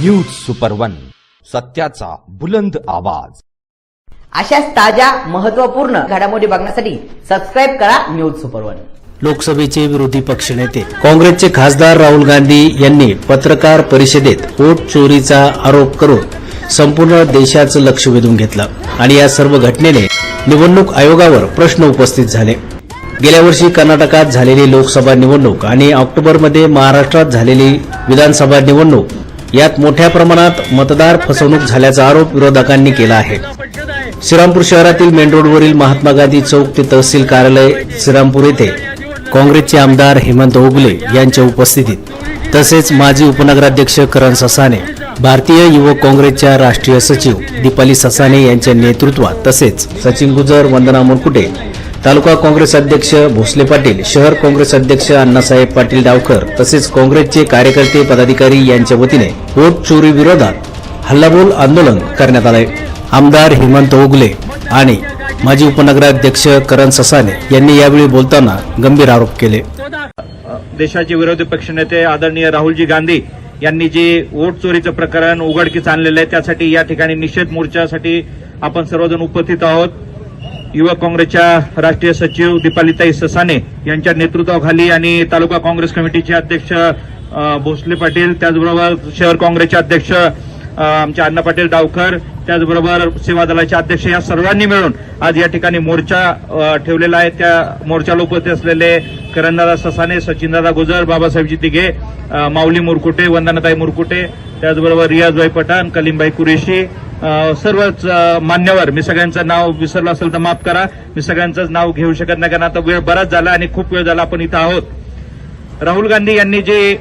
News super one सत्याचा बुलंद आवाज. अशाच ताज्या महत्त्वपूर्ण घडामोडी बघण्यासाठी सबस्क्राईब करा न्यूज सुपर वन लोकसभेचे विरोधी पक्षनेते काँग्रेसचे खासदार राहुल गांधी यांनी पत्रकार परिषदेत वोट चोरीचा आरोप करून संपूर्ण देशाचं लक्ष वेधून घेतलं आणि या सर्व घटनेने निवडणूक आयोगावर प्रश्न उपस्थित झाले. गेल्या वर्षी कर्नाटकात झालेली लोकसभा निवडणूक आणि ऑक्टोबरमध्ये महाराष्ट्रात झालेली विधानसभा निवडणूक यात मोठ्या प्रमाणात मतदार फसवणूक झाल्याचा आरोप विरोधकांनी केला आहे. श्रीरामपूर शहरातील मेन रोडवरील महात्मा गांधी चौक ते तहसील कार्यालय श्रीरामपूर येथे काँग्रेसचे आमदार हेमंत ओगले यांच्या उपस्थितीत तसेच माजी उपनगराध्यक्ष करण ससाने भारतीय युवक काँग्रेसच्या राष्ट्रीय सचिव दीपाली ससाने यांच्या नेतृत्वात तसेच सचिन गुजर वंदना मुरकुटे तालुका काँग्रेस अध्यक्ष भोसले पाटील शहर काँग्रेस अध्यक्ष अण्णासाहेब पाटील डावकर तसेच काँग्रेसचे कार्यकर्ते पदाधिकारी यांच्या वतीने वोट चोरी विरोधात हल्लाबोल आंदोलन करण्यात आलंय. आमदार हेमंत ओगले आणि माजी उपनगराध्यक्ष करण ससाने यांनी यावेळी बोलताना गंभीर आरोप केले. देशाचे विरोधी पक्षनेते आदरणीय राहुलजी गांधी यांनी जे वोट चोरीचं प्रकरण उघडकीस आणलेलं आहे त्यासाठी या ठिकाणी निषेध मोर्चासाठी आपण सर्वजण उपस्थित आहोत. युवक काँग्रेसच्या राष्ट्रीय सचिव दीपालीताई ससाने यांच्या नेतृत्वाखाली आणि तालुका काँग्रेस कमिटीचे अध्यक्ष भोसले पाटील त्याचबरोबर शहर काँग्रेसचे अध्यक्ष आमच्या आमचे अण्णा पाटील डावकर त्याचबरोबर सेवा दलाचे अध्यक्ष या सर्वांनी मिळून आज या ठिकाणी मोर्चा ठेवलेला आहे. त्या मोर्चाला उपस्थित असलेले करणदादा ससाने सचिनदादा गुजर बाबासाहेबजी दिघे माऊली मुरकुटे वंदनाताई मुरकुटे त्याचबरोबर रियाजभाई पठाण कलीमभाई कुरेशी सर्वच मान्यवर. मी सगळ्यांचं नाव विसरलं असेल तर माफ करा. मी सगळ्यांचंच नाव घेऊ शकत नाही कारण आता वेळ बराच झाला आणि खूप वेळ झाला आपण इथं आहोत. राहुल गांधी यांनी जे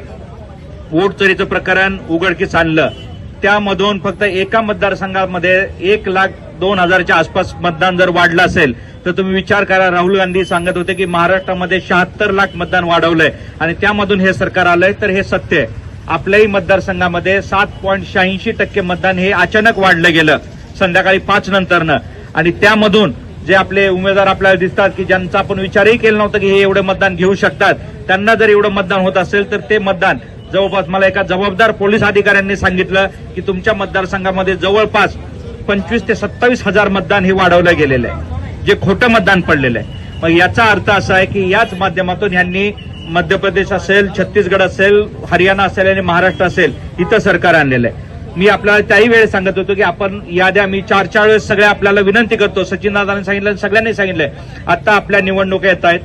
वोट चोरीचं प्रकरण उघडकीस आणलं त्यामधून फक्त एका मतदारसंघामध्ये एक लाख दोन हजारच्या आसपास मतदान जर वाढलं असेल तर तुम्ही विचार करा. राहुल गांधी सांगत होते की महाराष्ट्रामध्ये शहात्तर लाख मतदान वाढवलंय आणि त्यामधून हे सरकार आलंय तर हे सत्य आहे. आपल्याही मतदारसंघामध्ये सात पॉईंट शहाऐंशी टक्के मतदान हे अचानक वाढलं गेलं संध्याकाळी पाच नंतरनं. आणि त्यामधून जे आपले उमेदवार आपल्याला दिसतात की ज्यांचा आपण विचारही केला नव्हता की हे एवढं मतदान घेऊ शकतात त्यांना जर एवढं मतदान होत असेल तर ते मतदान जवळपास मला एका जबाबदार पोलीस अधिकाऱ्यांनी सांगितलं की तुमच्या मतदारसंघामध्ये जवळपास पंचवीस ते सत्तावीस हजार मतदान हे वाढवलं गेलेलं आहे जे खोटं मतदान पडलेलं आहे. मग याचा अर्थ असा आहे की याच माध्यमातून यांनी मध्य प्रदेश असेल छत्तीसगड असेल हरियाणा असेल आणि महाराष्ट्र असेल इथं सरकार आणलेलं आहे. मी आपल्याला त्याही वेळेस सांगत होतो की आपण याद्या मी चार चार वेळेस सगळ्या आपल्याला विनंती करतो. सचिन दादांनी सांगितलं सगळ्यांनी सांगितलंय. आता आपल्या निवडणुका येत आहेत.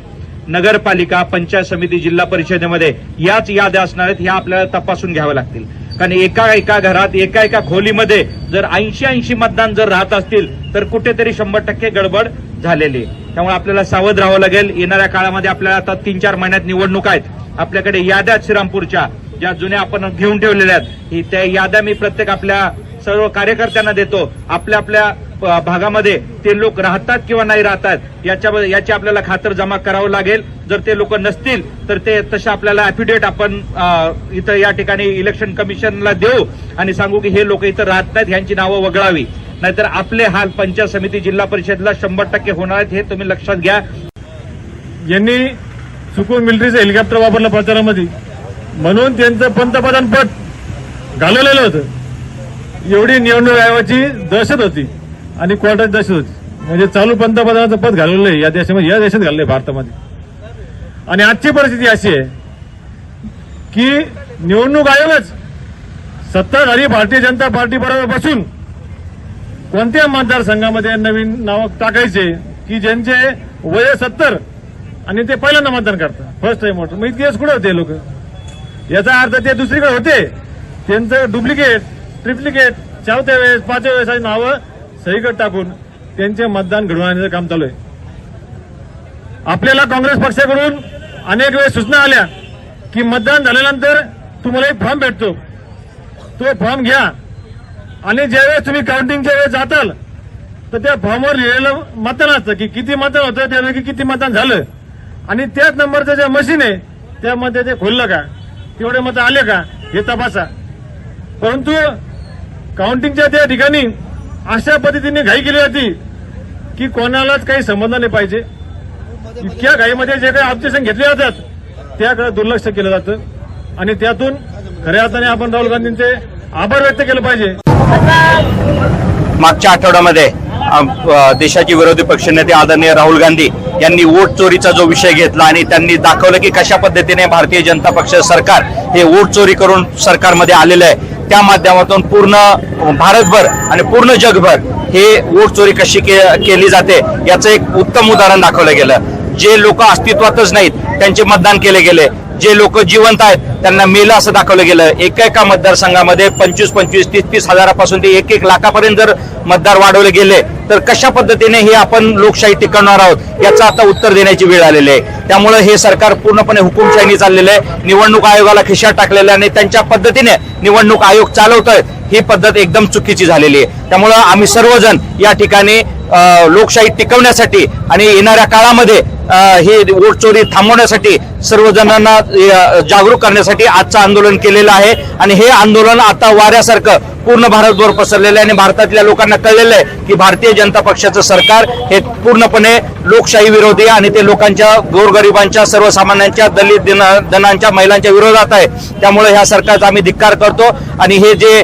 नगरपालिका पंचायत समिती जिल्हा परिषदेमध्ये याच याद्या असणार आहेत ह्या आपल्याला तपासून घ्याव्या लागतील. कारण एका एका घरात एका एका खोलीमध्ये जर ऐंशी ऐंशी मतदान जर राहत असतील तर कुठेतरी शंभर टक्के गडबड झालेली त्यामुळे आपल्याला सावध राहावं लागेल. येणाऱ्या काळामध्ये आपल्याला आता तीन चार महिन्यात निवडणूक आहेत. आपल्याकडे याद्या श्रीरामपूरच्या ज्या जुन्या आपण घेऊन ठेवलेल्या आहेत. त्या याद्या मी प्रत्येक आपल्या सर्व कार्यकर्त्यांना देतो. आपल्या आपल्या भागामध्ये ते लोक राहतात किंवा नाही राहतात याच्या याची आपल्याला खातर जमा करावं लागेल. जर ते लोक नसतील तर ते तसे आपल्याला अफिडेविट आपण इथं या ठिकाणी इलेक्शन कमिशनला देऊ आणि सांगू की हे लोक इथं राहत नाहीत ह्यांची नावं वगळावी. नाहीतर आपले हाल पंचायत समिती जिल्हा परिषदला शंभर टक्के होणार आहेत हे तुम्ही लक्षात घ्या. यांनी चुकून मिलिटरीचं हेलिकॉप्टर वापरलं प्रचारामध्ये. म्हणून त्यांचं पंतप्रधान पद घालवलेलं होतं. एवढी निवडणूक आयोगाची दहशत होती आणि कोर्टाची दहशत होती. म्हणजे चालू पंतप्रधानाचं पद घालवलं आहे या देशामध्ये या देशात घाललंय भारतामध्ये. आणि आजची परिस्थिती अशी आहे की निवडणूक आयोगच सत्ताधारी भारतीय जनता पार्टी बरोबर बसून कोणत्या मतदारसंघामध्ये नवीन नाव टाकायचे? की ज्यांचे वय सत्तर आणि ते पहिल्यांदा मतदान करतात? फर्स्ट टाइम वॉटर मग इतकेच कुठे होते लोक? याचा अर्थ ते दुसरीकडे होते. त्यांचं डुप्लिकेट ट्रिप्लिकेट चौथ्या वेळेस पाचव्या वेळेस नावं सहीकडे टाकून त्यांचे मतदान घडवून आणण्याचं काम चालू आहे. आपल्याला काँग्रेस पक्षाकडून अनेक वेळेस सूचना आल्या की मतदान झाल्यानंतर तुम्हाला एक फॉर्म भेटतो. तो फॉर्म घ्या. आणि ज्यावेळेस तुम्ही काउंटिंगच्या वेळेस जाताल तर त्या फॉर्मवर लिहिलेलं मतदान असतं की किती मतदान होतं त्यापैकी किती मतदान झालं. आणि त्याच नंबरचं जे मशीन आहे त्यामध्ये ते खोललं का? तेवढे मत आले का? हे तपासा. परंतु काउंटिंगच्या त्या ठिकाणी अशा पद्धतीने घाई केली जाते की कोणालाच काही संबंध नाही पाहिजे. इतक्या घाईमध्ये जे काही ऑब्जेक्शन घेतले जातात त्याकडे दुर्लक्ष केलं जातं. आणि त्यातून खऱ्या अर्थाने आपण राहुल गांधींचे आभार व्यक्त केलं पाहिजे. मागच्या आठवड्यामध्ये देशाचे विरोधी पक्षनेते आदरणीय राहुल गांधी यांनी वोट चोरीचा जो विषय घेतला आणि त्यांनी दाखवलं की कशा पद्धतीने भारतीय जनता पक्ष सरकार हे वोट चोरी करून सरकारमध्ये आलेलं आहे. त्या माध्यमातून पूर्ण भारतभर आणि पूर्ण जगभर हे वोट चोरी कशी के- केली जाते याचं एक उत्तम उदाहरण दाखवलं गेलं. जे लोक अस्तित्वातच नाहीत त्यांचे मतदान केले गेले. जे लोक जिवंत आहेत त्यांना मेलं असं दाखवलं गेलं. एका एका मतदारसंघामध्ये पंचवीस पंचवीस तीस तीस हजारापासून ते एक एक लाखापर्यंत जर मतदार वाढवले गेले तर कशा पद्धतीने हे आपण लोकशाही टिकवणार आहोत याचं आता उत्तर देण्याची वेळ आलेली आहे. त्यामुळे हे सरकार पूर्णपणे हुकुमशाहीने चाललेलं आहे. निवडणूक आयोगाला खिशात टाकलेलं आहे आणि त्यांच्या पद्धतीने निवडणूक आयोग चालवतोय. ही पद्धत एकदम चुकीची झालेली आहे. त्यामुळं आम्ही सर्वजण या ठिकाणी लोकशाही टिकवण्यासाठी आणि येणाऱ्या काळामध्ये हे वोट चोरी थांबवण्यासाठी सर्वजणांना जागरूक करण्यासाठी आजचं आंदोलन केलेलं आहे. आणि हे आंदोलन आता वाऱ्यासारखं पूर्ण भारतभर पसरलेलं आहे आणि भारतातल्या लोकांना कळलेलं आहे की भारतीय जनता पक्षाचं सरकार हे पूर्णपणे लोकशाही विरोधी आणि ते लोकांच्या गोरगरिबांच्या सर्वसामान्यांच्या दलित दिन- जनांच्या महिलांच्या विरोधात आहे. त्यामुळे ह्या सरकारचा आम्ही धिक्कार करतो आणि हे जे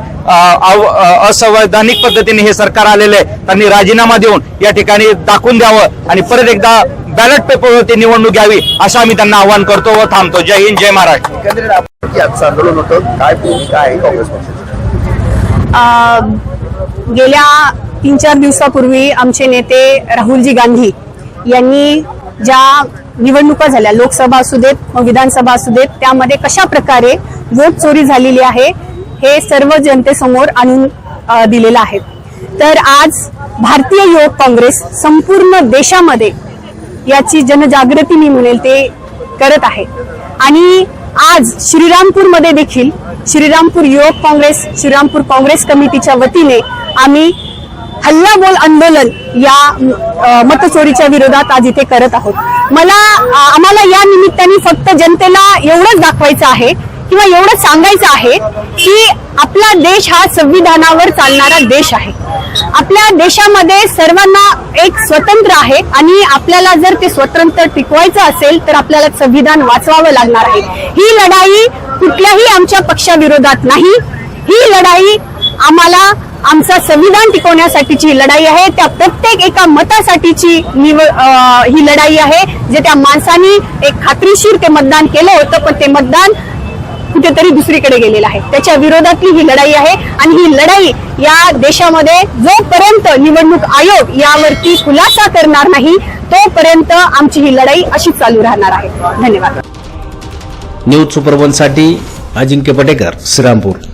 असंवैधानिक पद्धतीने हे सरकार आलेलं आहे त्यांनी राजीनामा देऊन या ठिकाणी दाखवून द्यावं आणि परत एकदा बॅलेट पेपरवरती निवडणूक घ्यावी असं आम्ही त्यांना आवाहन करतो व थांबतो. जय हिंद जय महाराष्ट्र. एकंदरीत आजचं आंदोलन होतं? काय भूमिका आहे काँग्रेस पक्षाची? गेल्या तीन चार दिवसापूर्वी आमचे नेते राहुलजी गांधी यांनी ज्या निवडणुका झाल्या लोकसभा असू देत व विधानसभा असू देत त्यामध्ये कशा प्रकारे वोट चोरी झालेली आहे हे सर्व जनतेसमोर आणून दिलेलं आहे. तर आज भारतीय युवक काँग्रेस संपूर्ण देशामध्ये याची जनजागृती मी म्हणेल ते करत आहे. आणि आज श्रीरामपूरमध्ये देखील श्रीरामपूर युवक काँग्रेस श्रीरामपूर काँग्रेस कमिटीच्या वतीने आम्ही हल्लाबोल आंदोलन या मतचोरीच्या विरोधात आज इथे करत आहोत. मला आम्हाला या निमित्ताने फक्त जनतेला एवढंच दाखवायचं आहे किंवा एवढंच सांगायचं आहे की आपला देश हा संविधानावर चालणारा देश आहे. आपल्या देशामध्ये सर्वांना एक स्वतंत्र आहे आणि आपल्याला जर ते स्वतंत्र टिकवायचं असेल तर आपल्याला संविधान वाचवावं लागणार आहे. ही लढाई कुठल्याही आमच्या पक्षाविरोधात नाही. ही लढाई आम्हाला आमचं संविधान टिकवण्यासाठीची लढाई आहे. त्या प्रत्येक एका मतासाठीची निवड ही लढाई आहे. जे त्या माणसानी एक खात्रीशीर ते मतदान केलं होतं पण ते मतदान कुठेतरी दुसरीकडे गेलेला आहे. त्याच्या विरोधातली ही लढाई आहे आणि ही लढाई या देशामध्ये जोपर्यंत निवडणूक आयोग यावरती खुलासा करणार नाही तोपर्यंत आमची ही लढाई अशी चालू राहणार आहे. धन्यवाद. न्यूज सुपरवनसाठी अजिंक्य पटेकर श्रीरामपूर.